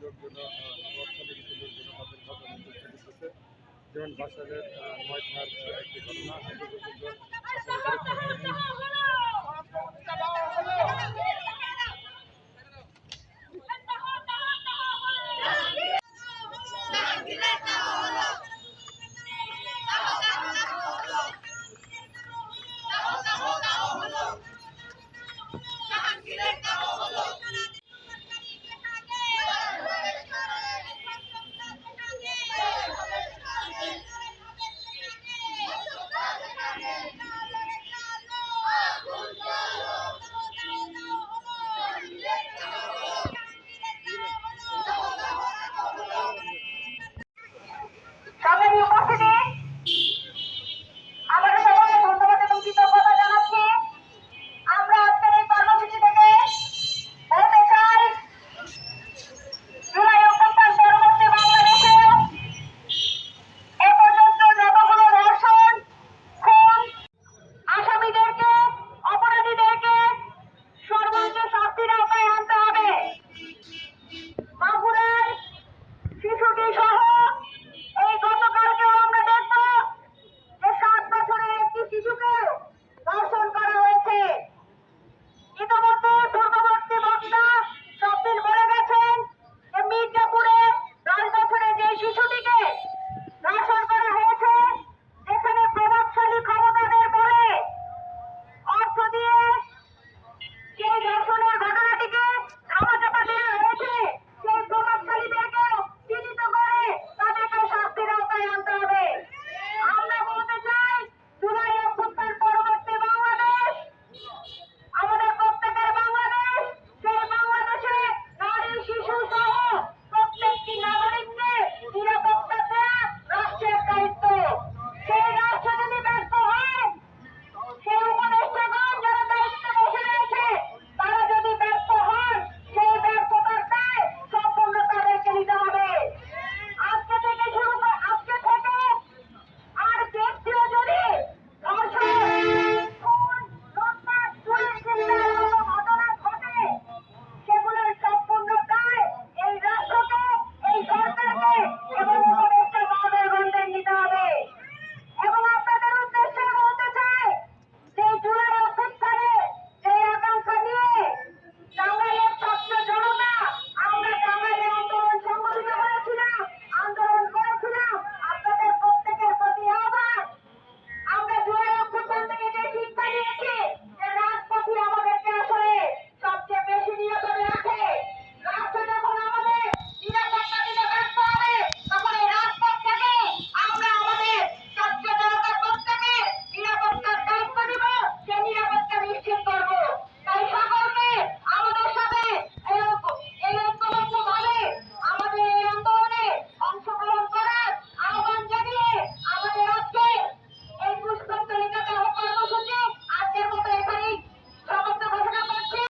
দুর্ঘটনা অর্থনৈতিক দুর্ঘটনা তাদের ঘটনা যেমন বাসাদের নয় একটি ঘটনা